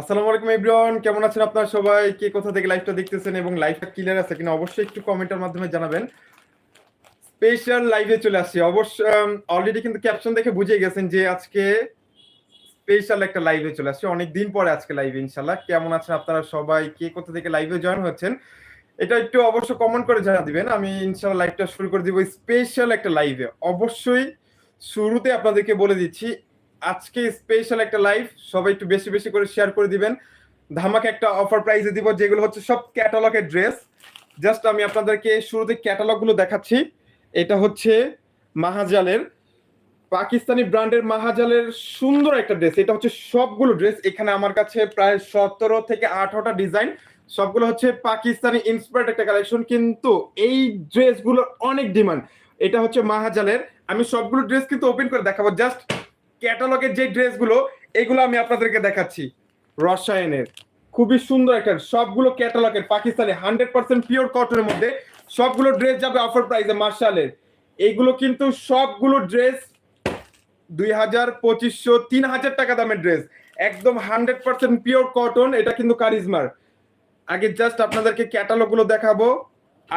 আসসালামু আলাইকুম এভরিওয়ান, কেমন আছেন আপনারা সবাই? কে কোথা থেকে লাইভটা দেখতেছেন এবং লাইভটা ক্লিয়ার আছে কিনা অবশ্যই একটু কমেন্টের মাধ্যমে জানাবেন। স্পেশাল লাইভে চলে আসছি। অবশ্য অলরেডি কিন্তু ক্যাপশন দেখে বুঝে গেছেন যে আজকে স্পেশাল একটা লাইভে চলে আসছে। অনেক দিন পরে আজকে লাইভে ইনশাল্লাহ কেমন আছেন আপনারা সবাই? কে কোথা থেকে লাইভে জয়েন হচ্ছেন? এটা একটু অবশ্য কমেন্ট করে জানা দিবেন। আমি ইনশাল্লাহ লাইভটা শুরু করে দিব। স্পেশাল একটা লাইভে অবশ্যই শুরুতে আপনাদেরকে বলে দিচ্ছি আজকে স্পেশাল একটা লাইভ সবাই একটু বেশি বেশি করে শেয়ার করে দিবেন। ধামাকে একটা অফার প্রাইসে দিব, যেগুলো হচ্ছে সব ক্যাটালগের ড্রেস জাস্ট আমি আপনাদেরকে শুরুতে ক্যাটালগগুলো দেখাচ্ছি। এটা হচ্ছে মাহাজালের, পাকিস্তানি ব্র্যান্ডের মাহাজালের সুন্দর একটা ড্রেস এটা হচ্ছে সবগুলো ড্রেস এখানে আমার কাছে প্রায় সতেরো থেকে আঠারোটা ডিজাইন সবগুলো হচ্ছে পাকিস্তানি ইন্সপায়ার্ড একটা কালেকশন কিন্তু এই ড্রেসগুলোর অনেক ডিমান্ড এটা হচ্ছে মাহাজালের। আমি সবগুলো ড্রেস কিন্তু ওপেন করে দেখাবো। জাস্ট ক্যাটালগের যে ড্রেসগুলো, এগুলো আমি আপনাদেরকে দেখাচ্ছি। রসায়নের। খুবই সুন্দর একটা, সবগুলো ক্যাটালগের পাকিস্তানি হান্ড্রেড পার্সেন্ট পিওর কটনের মধ্যে সবগুলো ড্রেস যাবে অফার প্রাইসে মার্শালের। এইগুলো কিন্তু সবগুলো ড্রেস দুই হাজার পঁচিশশো, তিন হাজার টাকা দামের ড্রেস একদম হান্ড্রেড পার্সেন্ট পিওর কটন এটা কিন্তু কারিজমার আগে জাস্ট আপনাদেরকে ক্যাটালগগুলো দেখাবো।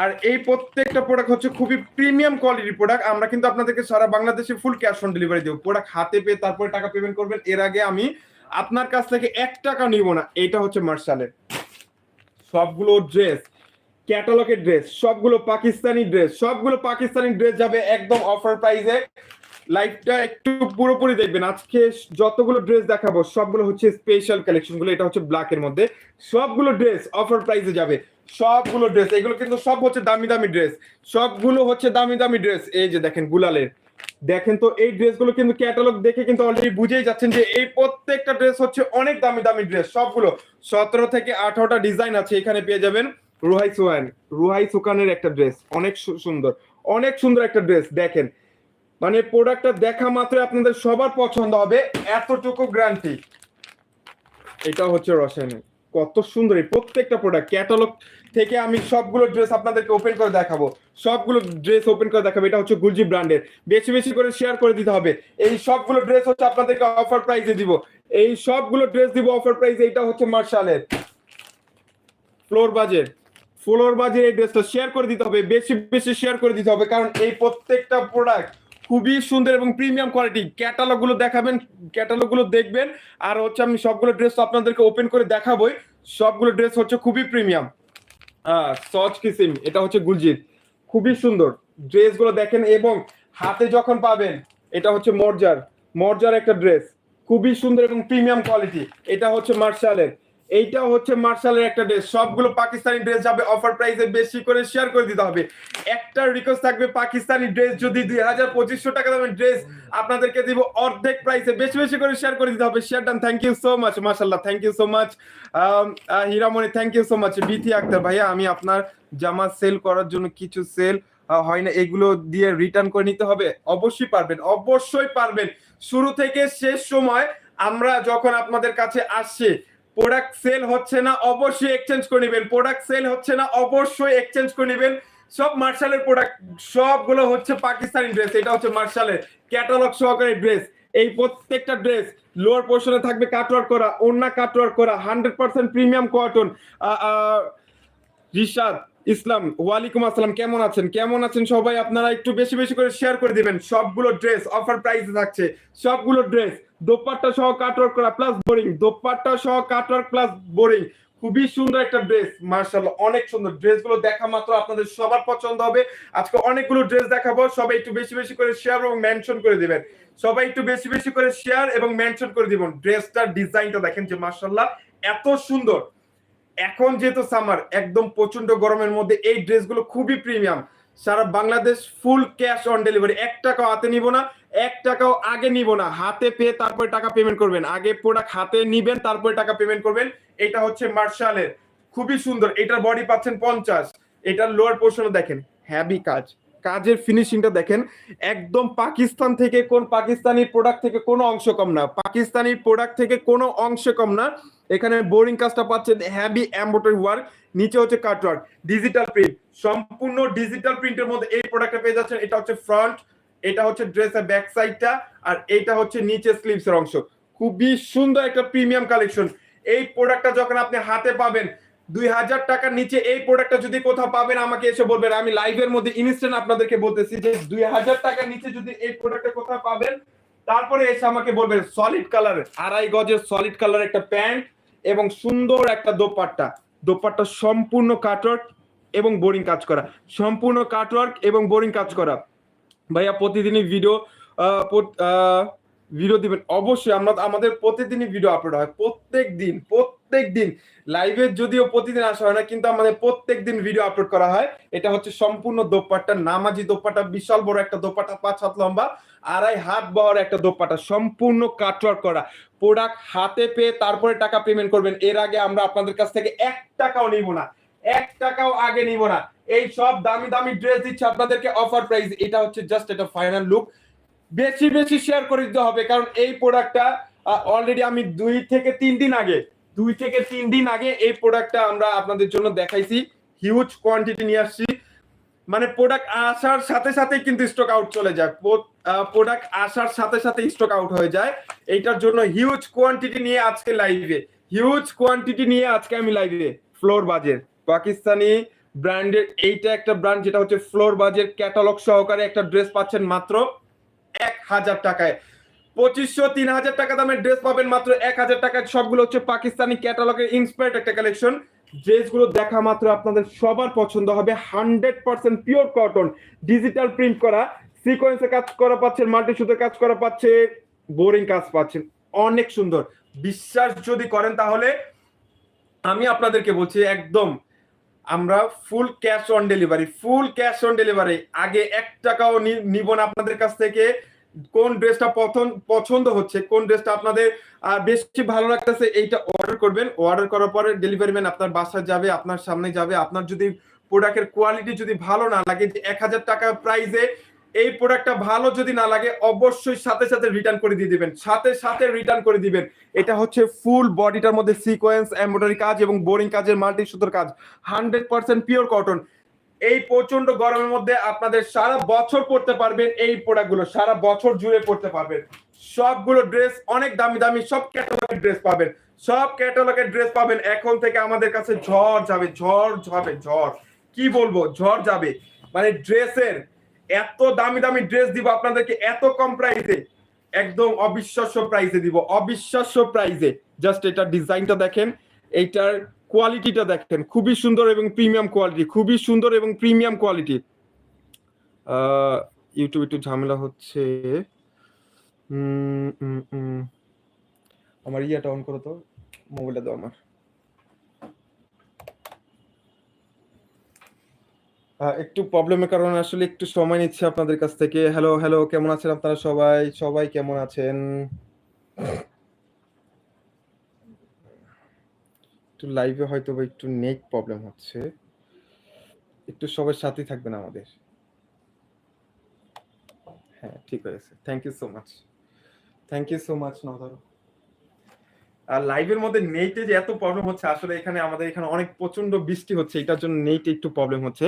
আর এই প্রত্যেকটা প্রোডাক্ট হচ্ছে খুবই প্রিমিয়াম কোয়ালিটির প্রোডাক্ট আমরা কিন্তু আপনাদেরকে সারা বাংলাদেশে ফুল ক্যাশ অন ডেলিভারি দেবো। প্রোডাক্ট হাতে পেয়ে তারপরে টাকা পেমেন্ট করবেন। এর আগে আমি আপনার কাছ থেকে এক টাকা নিব না। এটা হচ্ছে মার্শালের। সবগুলো ড্রেস ক্যাটালগের ড্রেস সবগুলো পাকিস্তানি ড্রেস সবগুলো পাকিস্তানি ড্রেস যাবে একদম অফার প্রাইসে লাইভটা একটু পুরোপুরি দেখবেন। আজকে যতগুলো ড্রেস দেখাবো, সবগুলো হচ্ছে স্পেশাল কালেকশনগুলো। এটা হচ্ছে ব্ল্যাক এর মধ্যে। সবগুলো ড্রেস অফার প্রাইসে যাবে। সবগুলো ড্রেস এগুলো কিন্তু সব হচ্ছে দামি দামি ড্রেস সবগুলো হচ্ছে দামি দামি ড্রেস এই যে দেখেন গুলালের। দেখেন তো এই ড্রেসগুলো কিন্তু ক্যাটালগ দেখে কিন্তু অলরেডি বুঝেই যাচ্ছেন যে এই প্রত্যেকটা ড্রেস হচ্ছে অনেক দামি দামি ড্রেস সবগুলো। সতেরো থেকে আঠারোটা ডিজাইন আছে, এখানে পেয়ে যাবেন রুহাই সোয়ান। রুহাই সুকানের একটা ড্রেস অনেক সুন্দর। অনেক সুন্দর একটা ড্রেস দেখেন। মানে প্রোডাক্টটা দেখা মাত্র আপনাদের সবার পছন্দ হবে, এতটুকু গ্যারান্টি এটা হচ্ছে রসায়নের। কত সুন্দর এই প্রত্যেকটা প্রোডাক্ট ক্যাটালগ থেকে আমি সবগুলো ড্রেস আপনাদেরকে ওপেন করে দেখাবো। সবগুলো ড্রেস ওপেন করে দেখাবো। এটা হচ্ছে গুলজি ব্র্যান্ডের বেশি বেশি করে শেয়ার করে দিতে হবে। এই সবগুলো ড্রেস হচ্ছে আপনাদেরকে অফার প্রাইসে দিব। এই সবগুলো ড্রেস দিব অফার প্রাইসে এটা হচ্ছে মার্শালের। Floor budget. ফ্লোর বাজেট এই ড্রেসটা শেয়ার করে দিতে হবে। বেশি বেশি শেয়ার করে দিতে হবে। কারণ এই প্রত্যেকটা প্রোডাক্ট খুবই সুন্দর এবং প্রিমিয়াম কোয়ালিটি। ক্যাটালগগুলো দেখাবেন, ক্যাটালগগুলো দেখবেন। আর হচ্ছে আমি সবগুলো ড্রেস আপনাদেরকে ওপেন করে দেখাবোই। সবগুলো ড্রেস হচ্ছে খুবই প্রিমিয়াম। সচ কিসিম, এটা হচ্ছে গুলজিৎ। খুবই সুন্দর। ড্রেসগুলো দেখেন এবং হাতে যখন পাবেন, এটা হচ্ছে মর্জার। মর্জার একটা ড্রেস খুবই সুন্দর এবং প্রিমিয়াম কোয়ালিটি। এটা হচ্ছে মার্শালের। এইটা হচ্ছে মার্শালের একটা ড্রেস সবগুলো পাকিস্তানি ড্রেস যাবে অফার প্রাইসে বেশি করে শেয়ার করে দিতে হবে। একটা রিকোয়েস্ট থাকবে পাকিস্তানি ড্রেস যদি দুই হাজার পঁচিশশো টাকা দামের ড্রেস আপনাদেরকে দিব, অর্ধেক প্রাইসে বেশি বেশি করে শেয়ার করে দিতে হবে। Share done thank you so much মাশাল্লাহ thank you so much Hiramoni thank you so much Bithi Akter ভাইয়া, আমি আপনার জামা সেল করার জন্য কিছু সেল হয় না, এগুলো দিয়ে রিটার্ন করে নিতে হবে। অবশ্যই পারবেন অবশ্যই পারবেন। শুরু থেকে শেষ সময় আমরা যখন আপনাদের কাছে আসছি প্রোডাক্ট সেল হচ্ছে না, অবশ্যই এক্সচেঞ্জ করে নেবেন। প্রোডাক্ট সেল হচ্ছে না, অবশ্যই এক্সচেঞ্জ করে নেবেন। সব মার্শালের প্রোডাক্ট সবগুলো হচ্ছে পাকিস্তানি ড্রেস এটা হচ্ছে মার্শালের ক্যাটালগ সহকারে ড্রেস এই প্রত্যেকটা ড্রেস লোয়ার পোর্শনে থাকবে কাটওয়ার্ক করা ওন্না কাটওয়ার্ক করা hundred percent premium cotton Rishad, Islam, ওয়ালাইকুম আসসালাম, কেমন আছেন? কেমন আছেন সবাই? আপনারা একটু বেশি বেশি করে শেয়ার করে দিবেন। সবগুলো ড্রেস অফার প্রাইসে থাকছে। সবগুলো ড্রেস দোপাট্টা সহ কাটওয়ার্ক করা প্লাস বোরিং দোপাট্টা সহ কাটওয়ার্ক প্লাস বোরিং খুবই সুন্দর একটা ড্রেস মার্শাল্লাহ অনেক সুন্দর। ড্রেসগুলো দেখা মাত্র আপনাদের সবার পছন্দ হবে। আজকে অনেকগুলো ড্রেস দেখাবো, সবাই একটু বেশি বেশি করে শেয়ার এবং মেনশন করে দিবেন। সবাই একটু বেশি বেশি করে শেয়ার এবং মেনশন করে দিবেন। ড্রেসটার ডিজাইনটা দেখেন যে মার্শাল্লাহ এত সুন্দর। এখন যেহেতু সামার একদম প্রচণ্ড গরমের মধ্যে এই ড্রেসগুলো খুবই premium Sara Bangladesh full cash on delivery এক টাকাও হাতে নিব না, এক টাকাও আগে নিব না। হাতে পেয়ে তারপরে টাকা পেমেন্ট করবেন। আগে প্রোডাক্ট হাতে নিবেন, তারপরে টাকা পেমেন্ট করবেন। এটা হচ্ছে মার্শালের। খুবই সুন্দর। এটার বডি পাচ্ছেন পঞ্চাশ। এটার লোয়ার পোর্শনে দেখেন। হ্যাভি কাজ। কাজের ফিনিশিংটা দেখেন। একদম পাকিস্তান থেকে কোন পাকিস্তানি প্রোডাক্ট থেকে কোনো অংশ কম না। পাকিস্তানি প্রোডাক্ট থেকে কোনো অংশ কম না। এখানে বোরিং কাজটা পাচ্ছেন। হ্যাভি এম্বোটারি ওয়ার্ক নিচে হচ্ছে কাটওয়ার্ক ডিজিটাল প্রিন্ট সম্পূর্ণ ডিজিটাল প্রিন্টের মধ্যে এই প্রোডাক্টটা পেয়ে যাচ্ছেন। এটা হচ্ছে ফ্রন্ট এটা হচ্ছে ড্রেসের ব্যাক সাইডটা আর এটা হচ্ছে নিচে স্লিভস এর অংশ। খুবই সুন্দর একটা প্রিমিয়াম কালেকশন এই প্রোডাক্টটা যখন আপনি হাতে পাবেন, দুই হাজার টাকার নিচে এই প্রোডাক্টটা যদি কোথাও পাবেন, আমাকে এসে বলবেন। আমি লাইভের মধ্যে ইনস্ট্যান্ট আপনাদেরকে বলতেছি যে দুই হাজার টাকার নিচে যদি এই প্রোডাক্টটা কোথাও পাবেন, তারপরে এসে আমাকে বলবেন সলিড কালার আড়াই গজের সলিড কালার একটা প্যান্ট এবং সুন্দর একটা দোপাট্টা। দোপাট্টা সম্পূর্ণ কাটওয়ার্ক এবং বোরিং কাজ করা। সম্পূর্ণ কাটওয়ার্ক এবং বোরিং কাজ করা। ভাইয়া, প্রতিদিনই ভিডিও ভিডিও দিবেন। অবশ্যই আমরা, আমাদের প্রতিদিনই ভিডিও আপলোড হয়। প্রত্যেক দিন প্রত্যেক দিন। লাইভে যদিও প্রতিদিন আসা হয় না, কিন্তু আমাদের প্রত্যেক দিন ভিডিও আপলোড করা হয়। এটা হচ্ছে সম্পূর্ণ দোপাট্টা, নামাজি দোপাট্টা, বিশাল বড় একটা দোপাট্টা, পাঁচ হাত লম্বা, আড়াই হাত বহর একটা দোপাট্টা। সম্পূর্ণ কাটওয়ার্ক করা। প্রোডাক্ট হাতে পেয়ে তারপরে টাকা পেমেন্ট করবেন। এর আগে আমরা আপনাদের কাছ থেকে এক টাকাও নিব না। এক টাকাও আগে নিব না। এই সব দামি দামি ড্রেস দিচ্ছে আপনাদেরকে অফার প্রাইস এটা হচ্ছে জাস্ট এটা ফাইনাল লুক বেশি বেশি শেয়ার করে দিতে হবে, কারণ এই প্রোডাক্টটা অলরেডি আমি দুই থেকে তিন দিন আগে, দুই থেকে তিন দিন আগে এই প্রোডাক্টটা আমরা আপনাদের জন্য দেখাইছি। হিউজ কোয়ান্টিটি নিয়ে আসছি। মানে প্রোডাক্ট আসার সাথে সাথেই কিন্তু স্টক আউট চলে যায়। প্রোডাক্ট আসার সাথে সাথে স্টক আউট হয়ে যায়। এইটার জন্য হিউজ কোয়ান্টিটি নিয়ে আজকে লাইভে হিউজ কোয়ান্টিটি নিয়ে আজকে আমি লাইভে ফ্লোর বাজের পাকিস্তানি ব্র্যান্ডের এইটা একটা ব্র্যান্ড যেটা হচ্ছে ফ্লোর বাজের ক্যাটালগ সহকারে একটা ড্রেস পাচ্ছেন মাত্র এক হাজার টাকায়। পঁচিশশো তিন হাজার টাকা দামের ড্রেস পাবেন মাত্র এক হাজার টাকায়। সবগুলো হচ্ছে পাকিস্তানি ক্যাটালগের ইন্সপায়ার্ড একটা কালেকশন ড্রেসগুলো দেখা মাত্র আপনাদের সবার পছন্দ হবে। Hundred percent pure cotton digital print করা। সিকোয়েন্সে কাজ করা পাচ্ছেন মাল্টি সুতো কাজ করা পাচ্ছে বোরিং কাজ পাচ্ছেন। অনেক সুন্দর। বিশ্বাস যদি করেন তাহলে আমি আপনাদেরকে বলছি, একদম আমরা full cash on delivery full cash on delivery আগে এক টাকাও নিব না আপনাদের কাছ থেকে। কোন ড্রেসটা পছন্দ হচ্ছে, কোন ড্রেসটা আপনাদের বেশি ভালো লাগতেছে এইটা অর্ডার করবেন। অর্ডার করার পরে ডেলিভারি ম্যান আপনার বাসায় যাবে, আপনার সামনে যাবে। আপনার যদি প্রোডাক্টের কোয়ালিটি যদি ভালো না লাগে, যে এক হাজার টাকা প্রাইসে এই প্রোডাক্টটা ভালো যদি না লাগে, অবশ্যই সাথে সাথে রিটার্ন করে দিয়ে দিবেন। সাথে সাথে রিটার্ন করে দিবেন। এটা হচ্ছে ফুল বডিটার মধ্যে সিকোয়েন্স এমব্রয়ডারি কাজ এবং বোরিং কাজের মাল্টি সুতোর কাজ। হান্ড্রেড পার্সেন্ট পিওর কটন এই প্রচণ্ড গরমের মধ্যে আপনাদের সারা বছর পড়তে পারবেন এই প্রোডাক্টগুলো সারা বছর জুড়ে পড়তে পারবেন। সবগুলো ড্রেস অনেক দামি দামি, সব ক্যাটালগের ড্রেস পাবেন। সব ক্যাটালগের ড্রেস পাবেন। এখন থেকে আমাদের কাছে ঝড় যাবে ঝড় যাবে ঝড়। কি বলব? ঝড় যাবে। মানে ড্রেসের এত দামি দামি ড্রেস দিব আপনাদেরকে এত কম প্রাইসে একদম অবিশ্বাস্য প্রাইসে দিব, অবিশ্বাস্য প্রাইসে জাস্ট এটা ডিজাইনটা দেখেন এইটার কোয়ালিটিটা দেখেন। খুবই সুন্দর এবং প্রিমিয়াম কোয়ালিটি খুবই সুন্দর এবং প্রিমিয়াম কোয়ালিটি ইউটিউব একটু ঝামেলা হচ্ছে। আমার ইয়াটা অন করো তো মোবাইলটা দাও আমার। একটু প্রবলেমের কারণে আসলে একটু সময় নিচ্ছে আপনাদের কাছ থেকে। হ্যালো হ্যালো কেমন আছেন আপনারা সবাই? সবাই কেমন আছেন? একটু লাইভে হয়তো বা একটু নেট প্রবলেম হচ্ছে। একটু সবাই সাথেই থাকবেন আমাদের। হ্যাঁ ঠিক আছে thank you so much thank you so much নধর আর লাইভের মধ্যে নেটে যে এত প্রবলেম হচ্ছে, আসলে এখানে আমাদের এখানে অনেক প্রচণ্ড বৃষ্টি হচ্ছে, এটার জন্য নেটে একটু প্রবলেম হচ্ছে।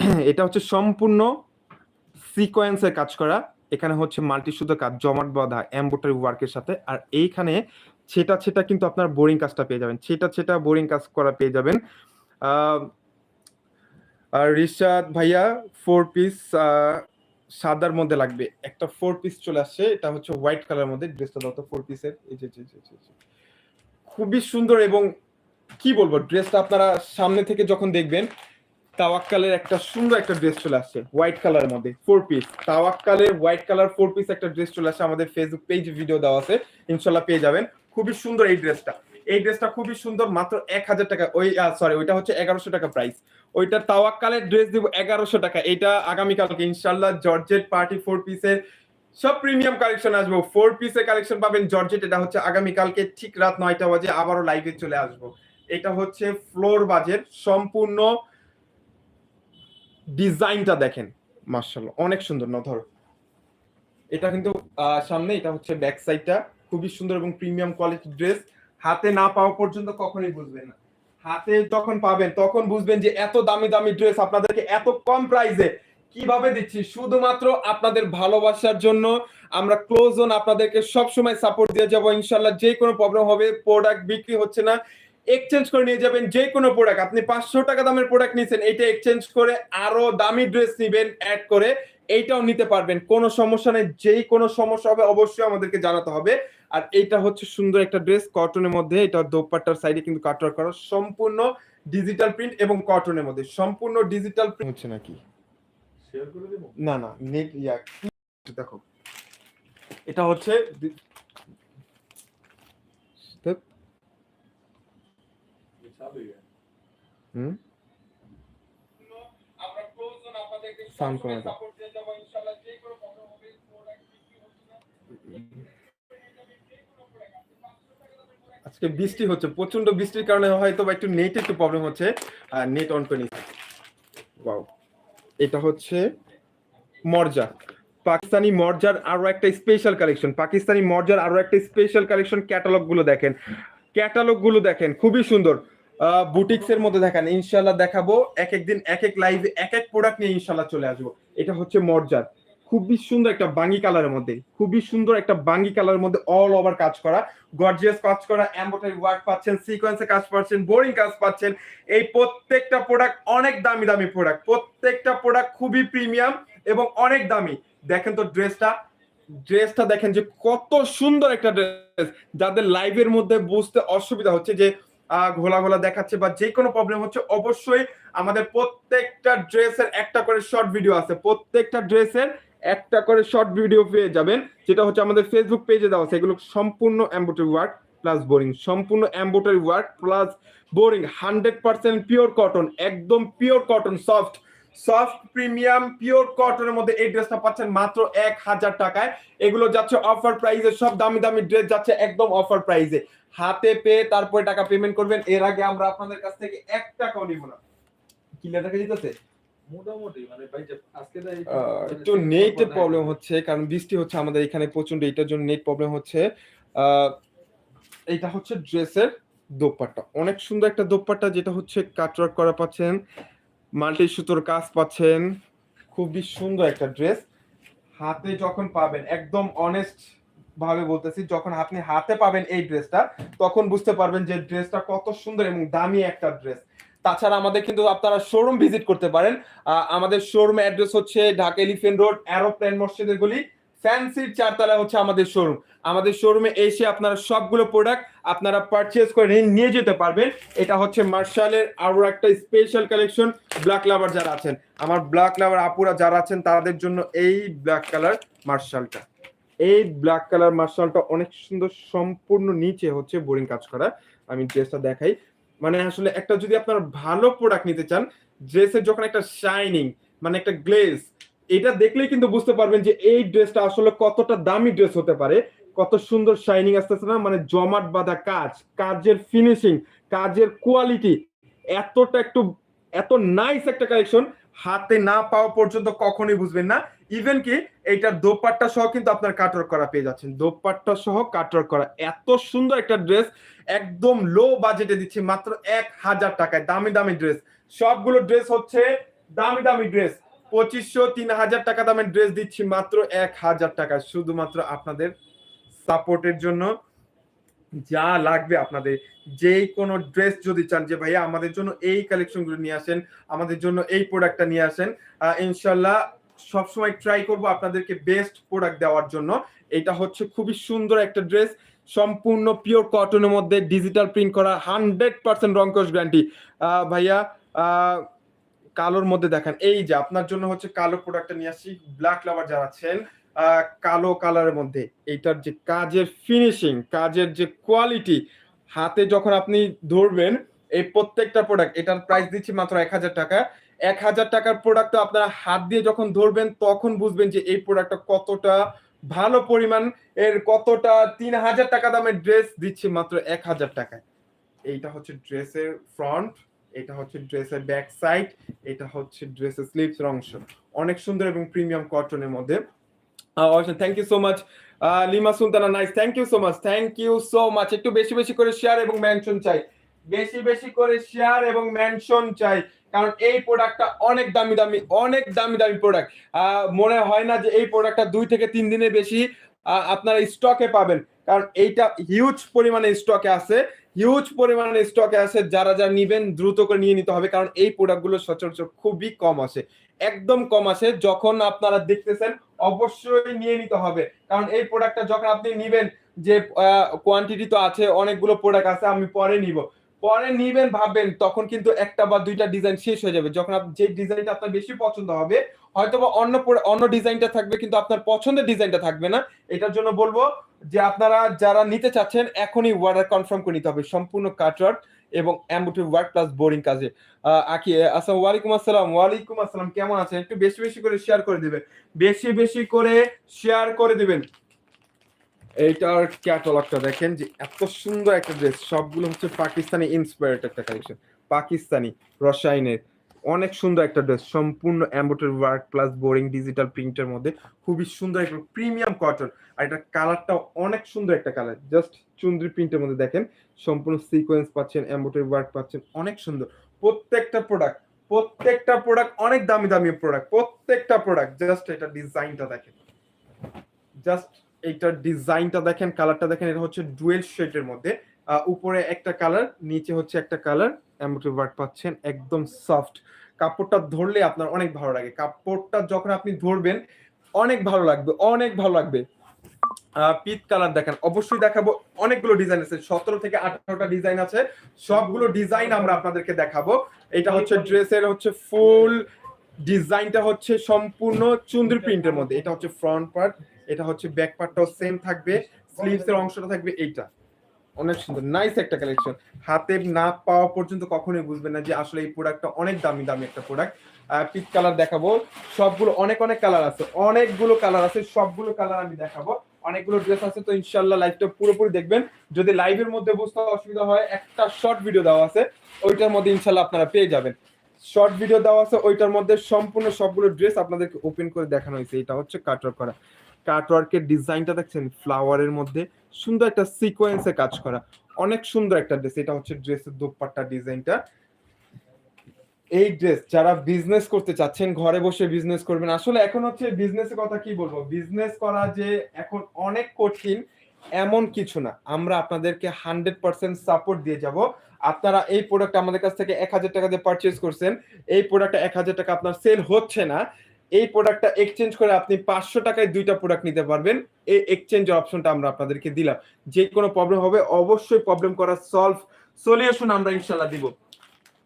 এটা হচ্ছে সম্পূর্ণ সিকোয়েন্সের কাজ করা। এখানে হচ্ছে মাল্টি কাজ, জমাট বাঁধা এম্বোটারি ওয়ার্কের সাথে। আর এইখানে ছেটা ছেটা কিন্তু আপনার বোরিং কাজটা পেয়ে যাবেন। ছেটা ছেটা বোরিং কাজ করা পেয়ে যাবেন। আর রিশাদ ভাইয়া ফোর পিস সাদার মধ্যে লাগবে। একটা ফোর পিস চলে আসছে। এটা হচ্ছে হোয়াইট কালার মধ্যে। ড্রেসটা দাও তো ফোর পিসের খুবই সুন্দর এবং কি বলব ড্রেসটা আপনারা সামনে থেকে যখন দেখবেন তাওয়াক্কালের একটা সুন্দর একটা ড্রেস চলে আসছে হোয়াইট কালারের মধ্যে ফোর পিস তাওয়াক্কালের হোয়াইট কালার ফোর পিস একটা ড্রেস চলে আসছে আমাদের ফেসবুক পেজ ভিডিও দেওয়া আছে, ইনশাল্লাহ পেয়ে যাবেন। খুবই সুন্দর এই ড্রেসটা এই ড্রেসটা খুবই সুন্দর, মাত্র এক হাজার টাকা, ওই সরি ওইটা হচ্ছে এগারোশো টাকা প্রাইস ওইটা তাওয়াক্কালের ড্রেস দিব এগারোশো টাকা। এটা আগামীকালকে ইনশাল্লাহ জর্জেট পার্টি ফোর পিসের সব প্রিমিয়াম কালেকশন আসব। ফোর পিসের কালেকশন পাবেন জর্জেট, এটা হচ্ছে আগামীকালকে ঠিক রাত নয়টা বাজে আবারও লাইভে চলে আসব। এটা হচ্ছে ফ্লোর বাজেট সম্পূর্ণ ডিজাইনটা দেখেন। মার্শাল্লাহ অনেক সুন্দর না ধরো। এটা কিন্তু সামনে, এটা হচ্ছে ব্যাক সাইডটা খুবই সুন্দর এবং প্রিমিয়াম কোয়ালিটি ড্রেস হাতে না পাওয়া পর্যন্ত কখনোই বুঝবেন না। হাতে যখন পাবেন, তখন বুঝবেন যে এত দামি দামি ড্রেস আপনাদেরকে এত কম প্রাইসে কীভাবে দিচ্ছি। শুধুমাত্র আপনাদের ভালোবাসার জন্য আমরা ক্লোজ জোন আপনাদেরকে সব সময় সাপোর্ট দিয়ে যাব। ইনশাল্লাহ যে কোনো প্রবলেম হবে প্রোডাক্ট বিক্রি হচ্ছে না। এক্সচেঞ্জ করে নিয়ে যাবেন যে কোনো প্রোডাক্ট আপনি পাঁচশো টাকা দামের প্রোডাক্ট নিয়েছেন এটা এক্সচেঞ্জ করে আরও দামি ড্রেস নিবেন অ্যাড করে এইটাও নিতে পারবেন। কোনো সমস্যা নেই যেই কোনো সমস্যা হবে অবশ্যই আমাদেরকে জানাতে হবে। আর এইটা হচ্ছে সুন্দর একটা ড্রেস কটনের মধ্যে এটা দোপাট্টার সাইডে কিন্তু কাটওয়ার্ক করা সম্পূর্ণ ডিজিটাল প্রিন্ট এবং কটনের মধ্যে। সম্পূর্ণ ডিজিটাল প্রিন্ট হচ্ছে নাকি? না না নেট ইয়া দেখো এটা হচ্ছে হুম? Sound কমে দাও। আজকে বৃষ্টি হচ্ছে প্রচণ্ড বৃষ্টির কারণে হয়তো বা একটু নেট একটু প্রবলেম হচ্ছে। আর নেট অন করে ওয়াও এটা হচ্ছে মর্জা। পাকিস্তানি মর্জার আরও একটা স্পেশাল কালেকশন পাকিস্তানি মর্জার আরও একটা স্পেশাল কালেকশন ক্যাটালগগুলো দেখেন। ক্যাটালগগুলো দেখেন খুবই সুন্দর। বুটিক্স এর মধ্যে দেখান। ইনশাল্লাহ দেখাবো। এক এক দিন এক এক লাইভে এক এক প্রোডাক্ট নিয়ে ইনশাল্লাহ চলে আসব। এটা হচ্ছে মর্জার খুবই সুন্দর একটা বাঙ্গি কালারের মধ্যে, খুবই সুন্দর একটা বাঙ্গি কালারের মধ্যে অল ওভার কাজ করা। গর্জিয়াস কাজ করা এমব্রয়ডারি ওয়ার্ক পাচ্ছেন সিকোয়েন্সে কাজ পাচ্ছেন বোরিং কাজ পাচ্ছেন। এই প্রত্যেকটা প্রোডাক্ট অনেক দামি দামি প্রোডাক্ট প্রত্যেকটা প্রোডাক্ট খুবই প্রিমিয়াম এবং অনেক দামি। দেখেন তো ড্রেসটা ড্রেসটা দেখেন যে কত সুন্দর একটা ড্রেস যাদের লাইভের মধ্যে বুঝতে অসুবিধা হচ্ছে যে ঘোলা ঘোলা দেখাচ্ছে বা যে কোনো প্রবলেম হচ্ছে অবশ্যই আমাদের প্রত্যেকটা ড্রেসের একটা করে শর্ট ভিডিও আছে। প্রত্যেকটা ড্রেসের একটা করে শর্ট ভিডিও পেয়ে যাবেন। যেটা হচ্ছে আমাদের ফেসবুক পেজে দেওয়া আছে। এগুলো সম্পূর্ণ এম্বোটারি ওয়ার্ক প্লাস বোরিং সম্পূর্ণ embroidery work plus boring hundred percent pure cotton একদম pure cotton soft soft premium pure কটনের মধ্যে এই ড্রেসটা পাচ্ছেন মাত্র এক হাজার টাকায়। এগুলো যাচ্ছে অফার প্রাইসে সব দামি দামি ড্রেস যাচ্ছে একদম অফার প্রাইসে হাতে পেয়ে তারপরে টাকা পেমেন্ট করবেন। এর আগে আমরা আপনাদের কাছ থেকে এক টাকাও নিব না। দেখা যেতেছে মোটামুটি মানে ভাই আজকে একটু নেটের প্রবলেম হচ্ছে কারণ বৃষ্টি হচ্ছে আমাদের এখানে প্রচণ্ড এটার জন্য নেট প্রবলেম হচ্ছে। এইটা হচ্ছে ড্রেসের দোপাট্টা। অনেক সুন্দর একটা দোপাট্টা যেটা হচ্ছে কাটওয়ার্ক করা পাচ্ছেন মাল্টি সুতোর কাজ পাচ্ছেন। খুবই সুন্দর একটা ড্রেস হাতে যখন পাবেন একদম অনেস্ট ভাবে বলতেছি, যখন আপনি হাতে পাবেন এই ড্রেসটা, তখন বুঝতে পারবেন যে ড্রেসটা কত সুন্দর এবং দামি একটা ড্রেস। তাছাড়া আমাদের কিন্তু আপনারা শোরুম ভিজিট করতে পারেন। আমাদের শোরুম অ্যাড্রেস হচ্ছে ঢাকা এলিফেন্ট রোড অ্যারোপ্লেন মসজিদের গলি। ফ্যান্সির চারতলা হচ্ছে আমাদের শোরুম আমাদের শোরুমে এসে আপনারা সবগুলো প্রোডাক্ট আপনারা পারচেজ করে নিয়ে যেতে পারবেন। এটা হচ্ছে মার্শালের আরও একটা স্পেশাল কালেকশন ব্ল্যাক লাভার যারা আছেন। আমার ব্ল্যাক লাভার আপুরা যারা আছেন, তাদের জন্য এই ব্ল্যাক কালার মার্শালটা। এই ব্ল্যাক কালার মার্শালটা অনেক সুন্দর সম্পূর্ণ নিচে হচ্ছে বোরিং কাজ করা। আমি ড্রেসটা দেখাই। মানে আসলে একটা যদি আপনারা ভালো প্রোডাক্ট নিতে চান ড্রেসের যখন একটা শাইনিং মানে একটা গ্লেজ এটা দেখলেই কিন্তু বুঝতে পারবেন যে এই ড্রেসটা আসলে কতটা দামি ড্রেস হতে পারে। কত সুন্দর শাইনিং আসতেছে না? মানে জমাট বাঁধা কাজ, কাজের ফিনিশিং কাজের কোয়ালিটি এতটা একটু, এত নাইস একটা কালেকশন হাতে না পাওয়া পর্যন্ত কখনোই বুঝবেন না। ইভেন কি এইটার দোপাট্টা সহ কিন্তু আপনার কাটওয়ার্ক করা পেয়ে যাচ্ছেন। দোপাট্টা সহ কাটওয়ার্ক করা। এত সুন্দর একটা ড্রেস একদম লো বাজেটে দিচ্ছি, মাত্র এক হাজার টাকায়। দামি দামি ড্রেস সবগুলো ড্রেস হচ্ছে দামি দামি ড্রেস পঁচিশশো, তিন হাজার টাকা দামের ড্রেস দিচ্ছি, মাত্র এক হাজার টাকা শুধুমাত্র আপনাদের সাপোর্টের জন্য যা লাগবে আপনাদের। যে কোনো ড্রেস যদি চান যে, ভাইয়া, আমাদের জন্য এই কালেকশনগুলো নিয়ে আসেন, আমাদের জন্য এই প্রোডাক্টটা নিয়ে আসেন ইনশাল্লাহ সবসময় ট্রাই করব আপনাদেরকে বেস্ট প্রোডাক্ট দেওয়ার জন্য। এটা হচ্ছে খুবই সুন্দর একটা ড্রেস সম্পূর্ণ পিওর কটনের মধ্যে ডিজিটাল প্রিন্ট করা হান্ড্রেড পার্সেন্ট রংকশ গ্যারান্টি ভাইয়া কালোর মধ্যে দেখেন। এই যে, আপনার জন্য হচ্ছে কালো প্রোডাক্টটা নিয়ে আসছি। ব্ল্যাক লাভার যারা আছেন কালো কালারের মধ্যে। এইটার যে কাজের ফিনিশিং কাজের যে কোয়ালিটি হাতে যখন আপনি ধরবেন, এই প্রত্যেকটা প্রোডাক্ট এটার প্রাইস দিচ্ছি মাত্র এক হাজার টাকা। এক হাজার টাকার প্রোডাক্ট আপনারা হাত দিয়ে যখন ধরবেন, তখন বুঝবেন যে এই প্রোডাক্টটা কতটা ভালো পরিমাণ, এর কতটা তিন হাজার টাকা দামের ড্রেস দিচ্ছি মাত্র এক হাজার টাকায়। এইটা হচ্ছে ড্রেসের ফ্রন্ট এটা হচ্ছে ড্রেসের ব্যাক সাইড এটা হচ্ছে ড্রেসের স্লিভস এর অংশ। অনেক সুন্দর এবং প্রিমিয়াম কটনের মধ্যে। Thank you so much Lima Sultana nice thank you so much thank you so much একটু বেশি বেশি করে শেয়ার এবং মেনশন চাই। বেশি বেশি করে শেয়ার এবং মেনশন চাই। কারণ এই প্রোডাক্টটা অনেক দামি দামি, অনেক দামি দামি প্রোডাক্ট মনে হয় না যে এই প্রোডাক্টটা দুই থেকে তিন দিনের বেশি আপনারা স্টকে পাবেন। কারণ এইটা হিউজ পরিমাণে স্টকে আছে। হিউজ পরিমাণে স্টকে আছে, যারা যারা নিবেন দ্রুত করে নিয়ে নিতে হবে, কারণ এই প্রোডাক্টগুলো সচরাচর খুবই কম আসে। একদম কম আসে, যখন আপনারা দেখতেছেন, অবশ্যই নিয়ে নিতে হবে। কারণ এই প্রোডাক্টটা যখন আপনি নিবেন, যে কোয়ান্টিটি তো আছে, অনেকগুলো প্রোডাক্ট আছে, আমি পরে নিব। পরে নিবেন, ভাববেন, তখন কিন্তু একটা বা দুইটা ডিজাইন শেষ হয়ে যাবে। যখন যে ডিজাইনটা আপনার বেশি পছন্দ হবে হয়তো বা অন্য অন্য ডিজাইনটা থাকবে, কিন্তু আপনার পছন্দের ডিজাইনটা থাকবে না। এটার জন্য বলব যে আপনারা যারা নিতে চাচ্ছেন, এখনই অর্ডার কনফার্ম করে নিতে হবে। সম্পূর্ণ কাটওয়ার্ক এবং অ্যাম্বুটিভ ওয়ার্ক প্লাস বোরিং কাজে। আকি আসসালাম ওয়ালাইকুম আসসালাম। ওয়ালাইকুম আসসালাম, কেমন আছেন? একটু বেশি বেশি করে শেয়ার করে দিবেন। বেশি বেশি করে শেয়ার করে দিবেন। এইটার ক্যাটালগটা দেখেন যে এত সুন্দর একটা ড্রেস সবগুলো হচ্ছে পাকিস্তানি ইন্সপায়ার্ড একটা কালেকশন পাকিস্তানি, রসায়নের, অনেক সুন্দর একটা ড্রেস সম্পূর্ণ embroidery work plus boring digital প্রিন্টের মধ্যে, খুবই সুন্দর একটা প্রিমিয়াম কটন আর এটার কালারটাও অনেক সুন্দর একটা কালার জাস্ট চুন্দ্রি প্রিন্টের মধ্যে দেখেন, সম্পূর্ণ সিকোয়েন্স পাচ্ছেন অ্যাম্বোটারি ওয়ার্ক পাচ্ছেন, অনেক সুন্দর, প্রত্যেকটা প্রোডাক্ট প্রত্যেকটা প্রোডাক্ট অনেক দামি দামি প্রোডাক্ট প্রত্যেকটা প্রোডাক্ট জাস্ট এটা ডিজাইনটা দেখেন জাস্ট এইটার ডিজাইনটা দেখেন, কালারটা দেখেন, এটা হচ্ছে ডুয়েল শেডের মধ্যে। উপরে একটা কালার, নিচে হচ্ছে একটা কালার। এমব্রয়ডারি ওয়ার্ক পাচ্ছেন, একদম সফট। কাপড়টা ধরলে আপনার অনেক ভালো লাগে। কাপড়টা যখন আপনি ধরবেন, অনেক ভালো লাগবে, অনেক ভালো লাগবে। পিট কালার দেখেন, অবশ্যই দেখাবো। অনেকগুলো ডিজাইন আছে, সতেরো থেকে আঠারোটা ডিজাইন আছে। সবগুলো ডিজাইন আমরা আপনাদেরকে দেখাবো। এটা হচ্ছে ড্রেসের হচ্ছে ফুল ডিজাইনটা হচ্ছে সম্পূর্ণ চুন্দ্রি প্রিন্টের মধ্যে। এটা হচ্ছে ফ্রন্ট পার্ট এটা হচ্ছে ব্যাক পার্টটাও সেম থাকবে স্লিভস এর অংশটা থাকবে এইটা। অনেক সুন্দর নাইস একটা কালেকশন হাতে না পাওয়া পর্যন্ত কখনোই বুঝবেন না যে আসলে এই প্রোডাক্টটা অনেক দামি দামি একটা প্রোডাক্ট পিক কালার দেখাবো। সবগুলো অনেক অনেক কালার আছে। অনেকগুলো কালার আছে, সবগুলো কালার আমি দেখাবো। অনেকগুলো ড্রেস আছে তো ইনশাল্লাহ লাইভটা পুরোপুরি দেখবেন। যদি লাইভের মধ্যে বুঝতে অসুবিধা হয়, একটা শর্ট ভিডিও দেওয়া আছে, ওইটার মধ্যে ইনশাল্লাহ আপনারা পেয়ে যাবেন। শর্ট ভিডিও দেওয়া আছে, ওইটার মধ্যে সম্পূর্ণ সবগুলো ড্রেস আপনাদেরকে ওপেন করে দেখানো হয়েছে। এটা হচ্ছে কাটওয়ার্ক করা। কাটওয়ার্কের ডিজাইনটা দেখছেন? ফ্লাওয়ারের মধ্যে সুন্দর একটা সিকোয়েন্সে কাজ করা। অনেক সুন্দর একটা ড্রেস এটা হচ্ছে ড্রেসের দোপাট্টা ডিজাইনটা এই ড্রেস যারা বিজনেস করতে চাচ্ছেন, ঘরে বসে বিজনেস করবেন, আসলে এখন হচ্ছে বিজনেসের কথা কি বলব? বিজনেস করা যে এখন অনেক কঠিন, এমন কিছু না। আমরা আপনাদেরকে হান্ড্রেড পার্সেন্ট সাপোর্ট দিয়ে যাব। আপনারা এই প্রোডাক্ট আমাদের কাছ থেকে এক হাজার টাকা দিয়ে পারচেজ করছেন, এই প্রোডাক্টটা এক হাজার টাকা আপনার সেল হচ্ছে না। এই প্রোডাক্টটা এক্সচেঞ্জ করে আপনি পাঁচশো টাকায় দুইটা প্রোডাক্ট নিতে পারবেন। এই এক্সচেঞ্জের অপশনটা আমরা আপনাদেরকে দিলাম। যে কোনো প্রবলেম হবে, অবশ্যই প্রবলেম করার সলভ সলিউশন আমরা ইনশাল্লাহ দিব।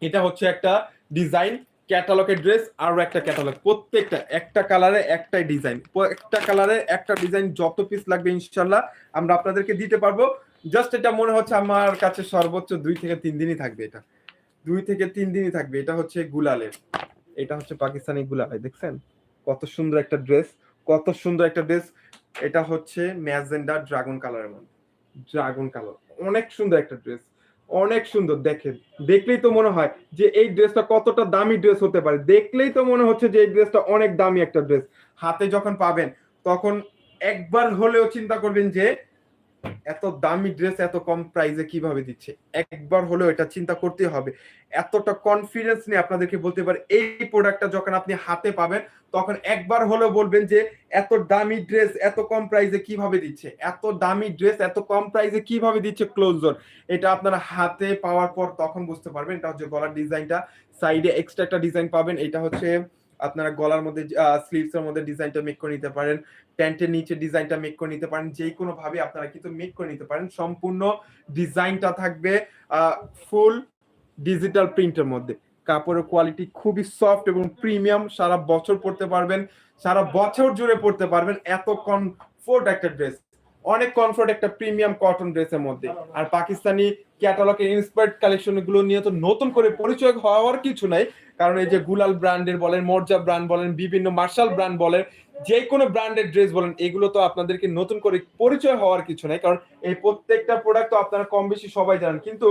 এটা হচ্ছে একটা ডিজাইন ক্যাটালগের ড্রেস আর একটা ক্যাটালগ প্রত্যেকটা, একটা কালারে একটাই ডিজাইন একটা কালারে একটা ডিজাইন যত পিস লাগবে ইনশাল্লাহ আমরা আপনাদেরকে দিতে পারব। জাস্ট এটা মনে হচ্ছে আমার কাছে সর্বোচ্চ দুই থেকে তিন দিনই থাকবে এটা। দুই থেকে তিন দিনই থাকবে। এটা হচ্ছে গুলালের। এটা হচ্ছে পাকিস্তানি গুলালে দেখছেন? কত সুন্দর একটা ড্রেস, কত সুন্দর একটা ড্রেস। এটা হচ্ছে ম্যাজেন্ডা ড্রাগন কালারের মধ্যে। Dragon colour. অনেক সুন্দর একটা ড্রেস। অনেক সুন্দর, দেখেন। দেখলেই তো মনে হয় যে এই ড্রেসটা কতটা দামি ড্রেস হতে পারে। দেখলেই তো মনে হচ্ছে যে এই ড্রেসটা অনেক দামি একটা ড্রেস। হাতে যখন পাবেন, তখন একবার হলেও চিন্তা করবেন যে এত দামি ড্রেস এত কম প্রাইসে কীভাবে দিচ্ছে? একবার হলেও এটা চিন্তা করতে হবে। এতটা কনফিডেন্স নিয়ে আপনাদেরকে বলতে পারে, এই প্রোডাক্টটা যখন আপনি হাতে পাবেন, তখন একবার হলেও বলবেন যে, এত দামি ড্রেস এত কম প্রাইসে কীভাবে দিচ্ছে? এত দামি ড্রেস এত কম প্রাইসে কীভাবে দিচ্ছে ক্লোজ জোন এটা আপনারা হাতে পাওয়ার পর তখন বুঝতে পারবেন। এটা হচ্ছে গলার ডিজাইনটা সাইডে এক্সট্রা একটা ডিজাইন পাবেন। এটা হচ্ছে আপনারা গলার মধ্যে স্লিভস এর মধ্যে ডিজাইনটা মেক করে নিতে পারেন, প্যান্টের নিচে ডিজাইনটা মেক করে নিতে পারেন, যে কোনো ভাবে আপনারা কিন্তু মেক করে নিতে পারেন। সম্পূর্ণ ডিজাইনটা থাকবে ফুল ডিজিটাল প্রিন্টের মধ্যে। কাপড়ের কোয়ালিটি খুবই সফট এবং প্রিমিয়াম সারা বছর পরতে পারবেন, সারা বছর জুড়ে পরতে পারবেন এত কমফোর্ট একটা ড্রেস অনেক কমফোর্ট একটা প্রিমিয়াম কটন ড্রেসের মধ্যে। আর পাকিস্তানি ক্যাটালগের ইন্সপায়ার্ড কালেকশনগুলো নিয়ে তো নতুন করে পরিচয় হওয়ার কিছু নাই। কারণ এই যে গুলাল ব্র্যান্ডের বলেন, মর্জা ব্র্যান্ড বলেন, বিভিন্ন মার্শাল ব্র্যান্ড বলেন, যে কোনো ব্র্যান্ডের ড্রেস বলেন, এগুলো তো আপনাদেরকে নতুন করে পরিচয় হওয়ার কিছু নাই, কারণ এই প্রত্যেকটা প্রোডাক্ট তো আপনারা কম বেশি সবাই জানেন। কিন্তু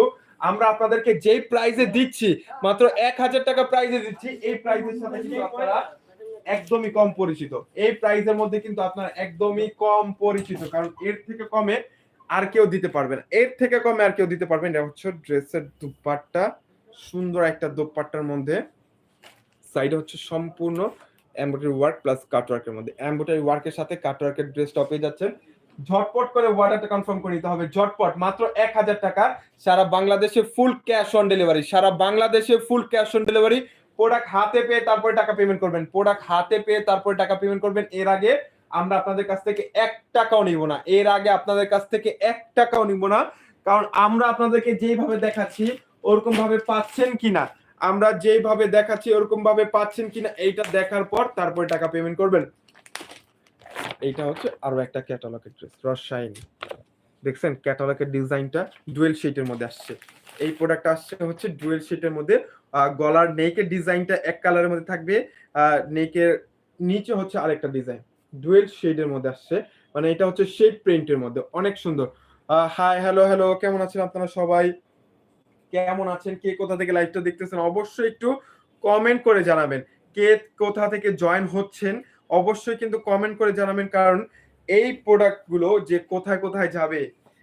আমরা আপনাদেরকে যেই প্রাইজে দিচ্ছি, মাত্র এক হাজার টাকা প্রাইজে দিচ্ছি, এই প্রাইজের সাথে কিন্তু আপনারা একদমই কম পরিচিত। এই প্রাইজের মধ্যে কিন্তু আপনারা একদমই কম পরিচিত, কারণ এর থেকে কমে আর কেউ দিতে পারবেন এর থেকে কমে আর কেউ দিতে পারবেন এটা হচ্ছে ড্রেসের দুপাট্টা, সুন্দর একটা দুপাট্টার মধ্যে সাইডে হচ্ছে সম্পূর্ণ এমব্রয়ডারি ওয়ার্ক প্লাস কাটওয়ার্কের মধ্যে। এমব্রয়ডারি ওয়ার্কের সাথে কাটওয়ার্কের ড্রেস টপে যাচ্ছেন। ঝটপট করে অর্ডারটা কনফার্ম করে নিতে হবে। ঝটপট, মাত্র এক হাজার টাকা। সারা বাংলাদেশে ফুল ক্যাশ অন ডেলিভারি সারা বাংলাদেশে full cash on delivery product হাতে পেয়ে তারপরে টাকা পেমেন্ট করবেন। প্রোডাক্ট হাতে পেয়ে তারপরে টাকা পেমেন্ট করবেন। এর আগে আমরা আপনাদের কাছ থেকে এক টাকাও নিব না। এর আগে আপনাদের কাছ থেকে এক টাকাও নিব না। কারণ আমরা আপনাদেরকে যেইভাবে দেখাচ্ছি ওরকম ভাবে পাচ্ছেন কিনা? আমরা যেইভাবে দেখাচ্ছি ওরকম ভাবে পাচ্ছেন কিনা এইটা দেখার পর তারপরে টাকা পেমেন্ট করবেন। এইটা হচ্ছে আরও একটা ক্যাটালগের ড্রেস রসায়ন দেখছেন? ক্যাটালগের ডিজাইনটা ডুয়েল শেটের মধ্যে আসছে। এই প্রোডাক্ট আসছে হচ্ছে ডুয়েল শেটের মধ্যে। গলার নেকের ডিজাইনটা এক কালারের মধ্যে থাকবে। নেকের নিচে হচ্ছে আরেকটা ডিজাইন ডুয়েল শেডের মধ্যে আসছে। মানে এটা হচ্ছে শেড প্রিন্টের মধ্যে। অনেক সুন্দর। হাই হ্যালো হ্যালো কেমন আছেন আপনারা সবাই? কেমন আছেন, কে কোথা থেকে লাইভটা দেখতেছেন, অবশ্যই একটু কমেন্ট করে জানাবেন। কে কোথা থেকে জয়েন হচ্ছেন, অবশ্যই কিন্তু কমেন্ট করে জানাবেন, কারণ এই প্রোডাক্টগুলো যে কোথায় কোথায় যাবে,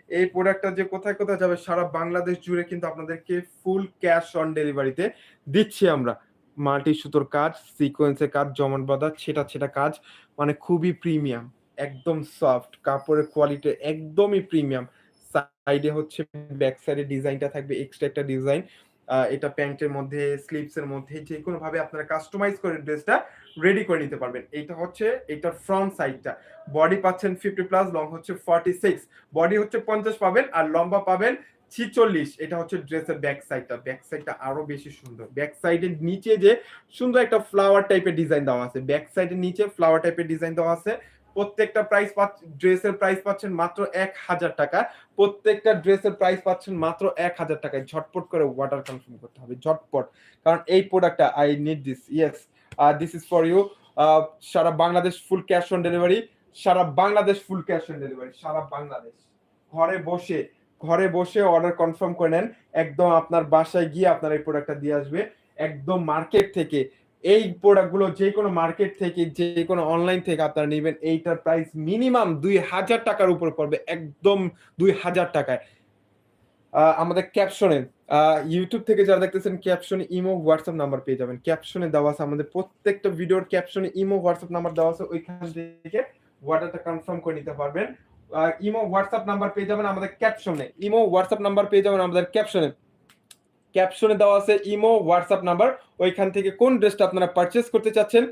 এই প্রোডাক্টটা যে কোথায় কোথায় যাবে, সারা বাংলাদেশ জুড়ে কিন্তু আপনাদেরকে ফুল ক্যাশ অন ডেলিভারিতে দিচ্ছি আমরা। মাল্টি সুতোর কাজ সিকোয়েন্সের কাজ জমান বাঁধা, ছেটা ছেটা কাজ মানে খুবই প্রিমিয়াম একদম সফট কাপড়ের কোয়ালিটি একদমই প্রিমিয়াম সাইডে হচ্ছে ব্যাক সাইডে ডিজাইনটা থাকবে এক্সট্রা একটা ডিজাইন এটা প্যান্টের মধ্যে স্লিপস এর মধ্যে যে কোনো ভাবে আপনারা কাস্টমাইজ করে ড্রেসটা রেডি করে নিতে পারবেন। এইটা হচ্ছে, এটার ফ্রন্ট সাইডটা বডি পাচ্ছেন ফিফটি প্লাস লং হচ্ছে ফর্টি সিক্স বডি হচ্ছে পঞ্চাশ পাবেন আর লম্বা পাবেন ছিচল্লিশ। এটা হচ্ছে ড্রেসের ব্যাক সাইডটা ব্যাক সাইডটা আরও বেশি সুন্দর। ব্যাক সাইডের নিচে যে সুন্দর একটা ফ্লাওয়ার টাইপের ডিজাইন দেওয়া আছে। ব্যাক সাইডের নিচে ফ্লাওয়ার টাইপের ডিজাইন দেওয়া আছে। প্রত্যেকটা প্রাইস ড্রেসের প্রাইস পাচ্ছেন মাত্র এক হাজার টাকা। প্রত্যেকটা ড্রেসের প্রাইস পাচ্ছেন মাত্র এক হাজার টাকায়। ঝটপট করে ওয়াটার কনফার্ম করতে হবে, ঝটপট। কারণ এই প্রোডাক্টটা I need this yes this is for you Sara Bangladesh full cash on delivery Sara Bangladesh full cash on delivery সারা বাংলাদেশ। ঘরে বসে ঘরে বসে অর্ডার কনফার্ম করে নেন, একদম আপনার বাসায় গিয়ে আপনার এই প্রোডাক্টটা দিয়ে আসবে। একদম মার্কেট থেকে এই প্রোডাক্টগুলো যে কোনো মার্কেট থেকে যে কোনো অনলাইন থেকে আপনারা নেবেন, এইটার প্রাইস মিনিমাম দুই হাজার টাকার উপর পড়বে, একদম দুই হাজার টাকায়। আমাদের ক্যাপশনে ইউটিউব থেকে যারা দেখতেছেন ক্যাপশনে ইমো হোয়াটসঅ্যাপ নাম্বার পেয়ে যাবেন। ক্যাপশনে দেওয়া আছে আমাদের প্রত্যেকটা ভিডিওর ক্যাপশনে ইমো হোয়াটসঅ্যাপ নাম্বার দেওয়া আছে, ওইখান থেকে অর্ডারটা কনফার্ম করে নিতে পারবেন। ইমো হোয়াটসঅ্যাপ নাম্বার পেয়ে যাবেন আমাদের ক্যাপশনে ইমো হোয়াটসঅ্যাপ নাম্বার পেয়ে যাবেন আমাদের ক্যাপশনে ক্যাপশনে দেওয়া আছে ইমো, হোয়াটসঅ্যাপ নাম্বার। ওইখান থেকে কোন ড্রেসটা আপনারা পারচেস করতে চাচ্ছেন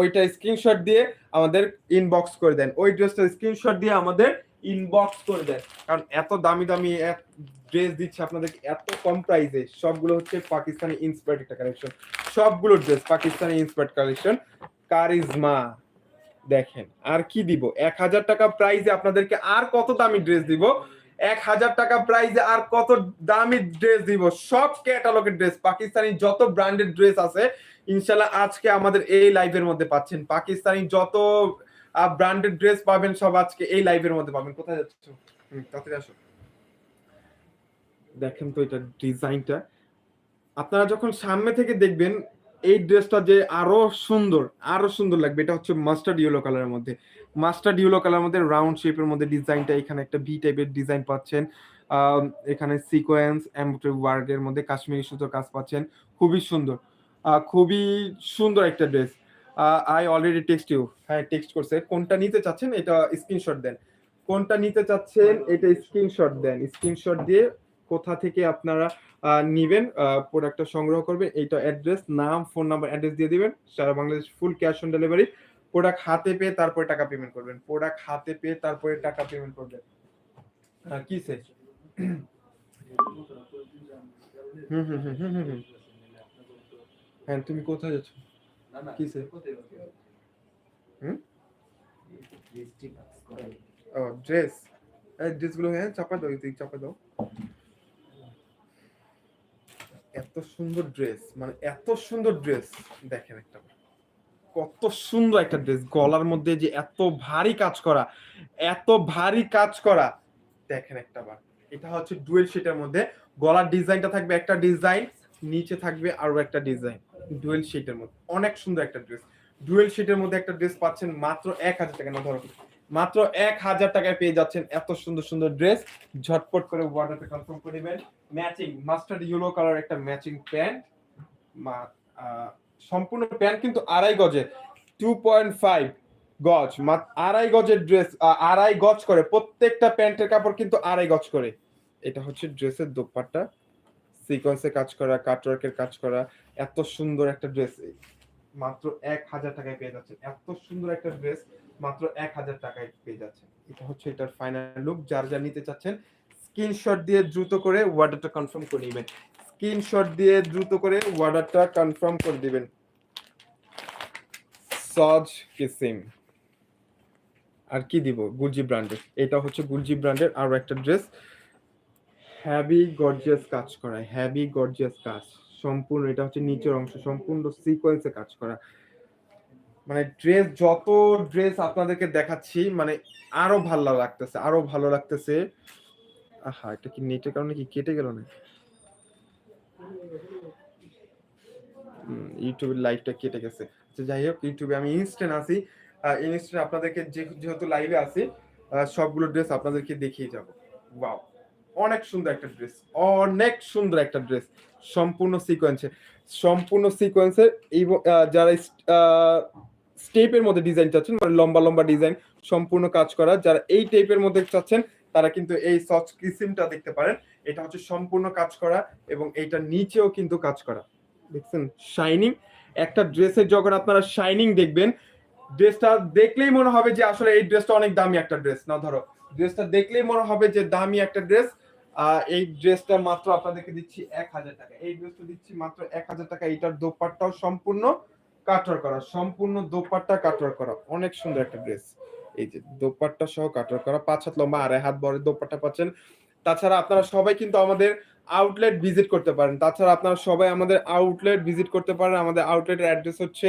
ওইটা স্ক্রিনশট দিয়ে আমাদের ইনবক্স করে দেন। ওই ড্রেসটা স্ক্রিনশট দিয়ে আমাদের ইনবক্স করে দেন। কারণ এত দামি দামি ড্রেস দিচ্ছে আপনাদেরকে এত কম প্রাইসে সবগুলো হচ্ছে পাকিস্তানি ইন্সপায়ার্ড একটা কালেকশন সবগুলো dress Pakistani inspired collection charisma. দেখেন, আর কি দিব? এক হাজার টাকা প্রাইসে আপনাদেরকে আর কত দামি ড্রেস দিব? এক হাজার টাকা প্রাইসে আর কত দামি ড্রেস দিব? সব ক্যাটালগের ড্রেস পাকিস্তানি যত ব্র্যান্ডেড ড্রেস আছে, ইনশাল্লাহ আজকে আমাদের এই লাইভের মধ্যে পাচ্ছেন। পাকিস্তানি যত ব্র্যান্ডেড ড্রেস পাবেন, সব আজকে এই লাইভের মধ্যে পাবেন। কোথায় যাচ্ছ? তাড়াতাড়ি আসো। দেখেন তো এটা ডিজাইনটা আপনারা যখন সামনে থেকে দেখবেন এই ড্রেসটা যে আরও সুন্দর আরও সুন্দর লাগবে। এটা হচ্ছে মাস্টার্ড ইয়েলো কালারের মধ্যে। মাস্টার্ড ইয়েলো কালার মধ্যে রাউন্ড শেপের মধ্যে ডিজাইনটা এখানে একটা ভি টাইপের ডিজাইন পাচ্ছেন। এখানে সিকোয়েন্স এমব্রয়ডারি ওয়ার্কের মধ্যে কাশ্মীরি সুতোর কাজ পাচ্ছেন। খুবই সুন্দর। খুবই সুন্দর একটা dress. I already text you হ্যাঁ টেক্সট করছে। কোনটা নিতে চাচ্ছেন, এটা স্ক্রিনশট দেন। কোনটা নিতে চাচ্ছেন, এটা স্ক্রিনশট দেন। স্ক্রিনশট দিয়ে কোথা থেকে আপনারা নিবেন প্রোডাক্টটা সংগ্রহ করবেন এইটা অ্যাড্রেস নাম ফোন নাম্বার অ্যাড্রেস দিয়ে দিবেন সারা Bangladesh full cash on delivery product হাতে পেয়ে তারপরে টাকা পেমেন্ট করবেন প্রোডাক্ট হাতে পেয়ে তারপরে টাকা পেমেন্ট করবেন কি সে হুম হুম হুম হুম হুম। হ্যাঁ তুমি কোথায় যাচ্ছ না না কিসে? কোথায় যাবে? হুম? ও ড্রেস ড্রেসগুলো হ্যাঁ চাপা দাও তুই চাপা দাও এত সুন্দর ড্রেস মানে এত সুন্দর ড্রেস দেখেন একটা কত সুন্দর একটা ড্রেস গলার মধ্যে যে এত ভারী কাজ করা, এত ভারী কাজ করা। দেখেন একটা বার। এটা হচ্ছে ডুয়েল শেটের মধ্যে। গলার ডিজাইনটা থাকবে একটা ডিজাইন, নিচে থাকবে আরও একটা ডিজাইন। ডুয়েল শেটের মধ্যে। অনেক সুন্দর একটা ড্রেস ডুয়েল শেটের মধ্যে একটা ড্রেস পাচ্ছেন মাত্র এক হাজার টাকা না, ধরো মাত্র এক হাজার টাকায় পেয়ে যাচ্ছেন এত সুন্দর সুন্দর ড্রেস ঝটপট করে অর্ডারটা কনফার্ম করে নেবেন। ম্যাচিং মাস্টার্ড ইয়েলো কালার একটা ম্যাচিং প্যান্ট সম্পূর্ণ প্যান্ট কিন্তু আড়াই গজে। টু পয়েন্ট ফাইভ গজ। আড়াই গজের ড্রেস আড়াই গজ করে। প্রত্যেকটা প্যান্টের কাপড় কিন্তু আড়াই গজ করে। এটা হচ্ছে ড্রেসের দোপাট্টা। সিকোয়েন্সে কাজ করা কাটওয়ার্কের কাজ করা, এত সুন্দর একটা ড্রেস মাত্র এক হাজার টাকায় পেয়ে যাচ্ছেন। এত সুন্দর একটা ড্রেস মাত্র এক হাজার টাকায় পেয়ে যাচ্ছেন। এটা হচ্ছে এটার ফাইনাল লুক যার যা নিতে চাচ্ছেন স্ক্রিনশট দিয়ে দ্রুত করে অর্ডারটা কনফার্ম করে নেবেন। স্ক্রিনশট দিয়ে দ্রুত করে অর্ডারটা কনফার্ম করে দিবেন। সজ কিসিম আর কি দিব? গুলজি ব্র্যান্ডের এটা হচ্ছে গুলজি ব্র্যান্ডের আরও একটা ড্রেস হ্যাভি গর্জিয়াস কাজ করা। হ্যাভি গর্জিয়াস কাজ। সম্পূর্ণ, এটা হচ্ছে নিচের অংশ। সম্পূর্ণ সিকোয়েন্সে কাজ করা। মানে ড্রেস যত ড্রেস আপনাদেরকে দেখাচ্ছি মানে আরও ভালো লাগতেছে, আরও ভালো লাগতেছে। আহা, এটা কি নেটের কারণে কি কেটে গেল না ইউটিউবের লাইভটা কেটে গেছে। আচ্ছা যাই হোক ইউটিউবে আমি ইনস্ট্যান্ট আসি ইনস্ট্যান্ট আপনাদেরকে যেহেতু লাইভে আসি সবগুলো ড্রেস আপনাদেরকে দেখিয়ে যাব। ওয়াও অনেক সুন্দর একটা ড্রেস অনেক সুন্দর একটা ড্রেস সম্পূর্ণ সিকোয়েন্সে সম্পূর্ণ সিকোয়েন্সে এই যারা স্টেপের মধ্যে ডিজাইন চাচ্ছেন মানে লম্বা লম্বা ডিজাইন সম্পূর্ণ কাজ করা। যারা এই টাইপের মধ্যে চাচ্ছেন, তারা কিন্তু এই সচ কিসিমটা দেখতে পারেন। এটা হচ্ছে সম্পূর্ণ কাজ করা এবং এইটা নিচেও কিন্তু কাজ করা। দেখছেন? শাইনিং একটা ড্রেসের যখন আপনারা শাইনিং দেখবেন। ড্রেসটা দেখলেই মনে হবে যে আসলে এই ড্রেসটা অনেক দামি একটা ড্রেস না, ধরো ড্রেসটা দেখলেই মনে হবে যে দামি একটা ড্রেস এই ড্রেসটা মাত্র আপনাদেরকে দিচ্ছি এক হাজার টাকা। এই ড্রেসটা দিচ্ছি মাত্র এক হাজার টাকা। এইটার দোপাট্টাও সম্পূর্ণ কাটওয়ার করা, সম্পূর্ণ দোপাট্টা কাটওয়ার করা, অনেক সুন্দর একটা ড্রেস। এই যে দোপাট্টা সহ কাটওয়ার করা, পাঁচ হাত লম্বা, আড়াই হাত বড় দোপাট্টা পাচ্ছেন। তাছাড়া আপনারা সবাই কিন্তু আমাদের আউটলেট ভিজিট করতে পারেন। তাছাড়া আপনারা সবাই আমাদের আউটলেট ভিজিট করতে পারেন। আমাদের আউটলেটের অ্যাড্রেস হচ্ছে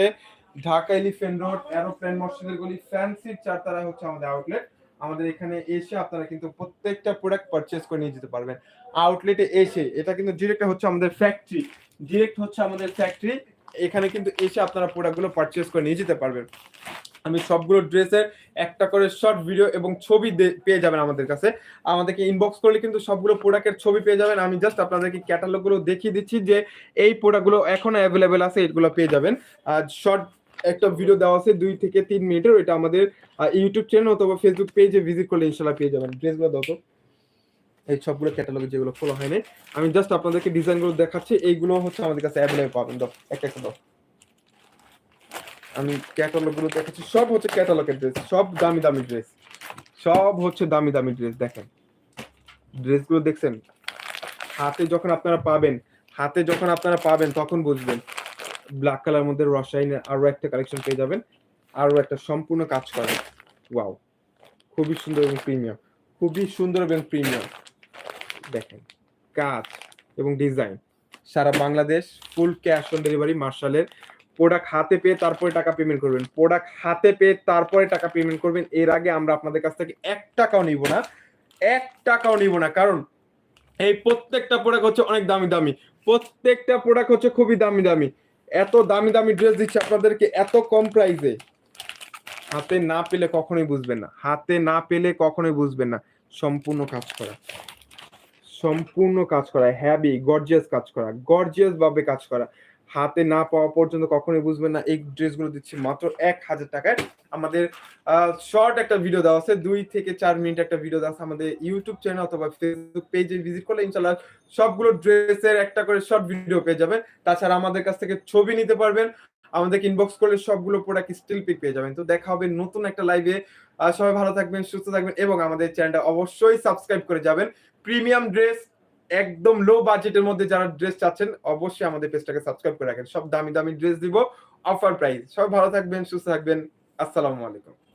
ঢাকা এলিফেন্ট রোড এরোপ্লেন মসজিদের গলি ফ্যান্সির চারতলা হচ্ছে আমাদের আউটলেট আমাদের এখানে এসে আপনারা কিন্তু প্রত্যেকটা প্রোডাক্ট পারচেজ করে নিয়ে যেতে পারবেন। আউটলেটে এসে, এটা কিন্তু ডিরেক্ট হচ্ছে আমাদের ফ্যাক্টরি ডিরেক্ট হচ্ছে আমাদের ফ্যাক্টরি এখানে কিন্তু এসে আপনারা প্রোডাক্টগুলো পারচেজ করে নিয়ে যেতে পারবেন। আমি সবগুলো ড্রেসের একটা করে শর্ট ভিডিও এবং ছবি পেয়ে যাবেন আমাদের কাছে। আমাদেরকে ইনবক্স করলে কিন্তু সবগুলো প্রোডাক্টের ছবি পেয়ে যাবেন। আমি জাস্ট আপনাদেরকে ক্যাটালগুলো দেখিয়ে দিচ্ছি যে এই প্রোডাক্টগুলো এখনও অ্যাভেলেবেল আছে, এগুলো পেয়ে যাবেন। আর শর্ট একটা ভিডিও দেওয়া আছে দুই থেকে তিন মিনিটের। ওইটা আমাদের ইউটিউব চ্যানেল অথবা ফেসবুক পেজে ভিজিট করলে ইনশাল্লাহ পেয়ে যাবেন। ড্রেসগুলো তো এই সবগুলো ক্যাটালগে যেগুলো খোলা হয়নি। আমি জাস্ট আপনাদেরকে ডিজাইনগুলো দেখাচ্ছি। এইগুলো হচ্ছে আমাদের কাছে অ্যাভেলেবেল পাবেন। দাও, একটা একটা দাও। আমি ক্যাটালগগুলো দেখাচ্ছি। সব হচ্ছে ক্যাটালগের ড্রেস সব দামি দামি ড্রেস সব হচ্ছে দামি দামি ড্রেস দেখেন। ড্রেসগুলো দেখছেন? হাতে যখন আপনারা পাবেন, হাতে যখন আপনারা পাবেন, তখন বুঝবেন। ব্ল্যাক কালার মধ্যে রসায়নের আরও একটা কালেকশন পেয়ে যাবেন। আরও একটা সম্পূর্ণ কাজ করা। ওয়াও খুবই সুন্দর এবং প্রিমিয়াম খুবই সুন্দর এবং প্রিমিয়াম দেখেন, কাজ এবং design Sara Bangladesh full cash on delivery মার্শালের। Product হাতে পেয়ে তারপরে টাকা পেমেন্ট করবেন। প্রোডাক্ট হাতে পেয়ে তারপরে টাকা পেমেন্ট করবেন। এর আগে আমরা আপনাদের কাছ থেকে এক টাকাও নিব না। এক টাকাও নিব না। কারণ এই প্রত্যেকটা প্রোডাক্ট হচ্ছে অনেক দামি দামি। প্রত্যেকটা প্রোডাক্ট হচ্ছে খুবই দামি দামি। এত দামি দামি ড্রেস দিচ্ছে আপনাদেরকে এত কম প্রাইসে হাতে না পেলে কখনোই বুঝবেন না। হাতে না পেলে কখনোই বুঝবেন না। সম্পূর্ণ কাজ করা। সম্পূর্ণ কাজ করা হ্যাবি গর্জিয়াস কাজ করা গর্জিয়াস ভাবে কাজ করা। হাতে না পাওয়া পর্যন্ত কখনোই বুঝবেন না, এই ড্রেসগুলো দিচ্ছি মাত্র এক হাজার টাকায়। আমাদের শর্ট একটা ভিডিও দেওয়া আছে, দুই থেকে চার মিনিট একটা ভিডিও দেওয়া আছে আমাদের ইউটিউব চ্যানেল অথবা ফেসবুক পেজে ভিজিট করলে ইনশাল্লাহ সবগুলো ড্রেসের একটা করে শর্ট ভিডিও পেয়ে যাবেন। তাছাড়া আমাদের কাছ থেকে ছবি নিতে পারবেন। আমাদেরকে ইনবক্স করলে সবগুলো প্রোডাক্ট স্টিল পিক পেয়ে যাবেন। তো দেখা হবে নতুন একটা লাইভে সবাই ভালো থাকবেন, সুস্থ থাকবেন এবং আমাদের চ্যানেলটা অবশ্যই সাবস্ক্রাইব করে যাবেন। প্রিমিয়াম ড্রেস একদম লো বাজেটের মধ্যে যারা ড্রেস চাচ্ছেন, অবশ্যই আমাদের পেজটাকে সাবস্ক্রাইব করে রাখেন। সব দামি দামি ড্রেস দিব অফার প্রাইস সবাই ভালো থাকবেন, সুস্থ থাকবেন। আসসালামু আলাইকুম।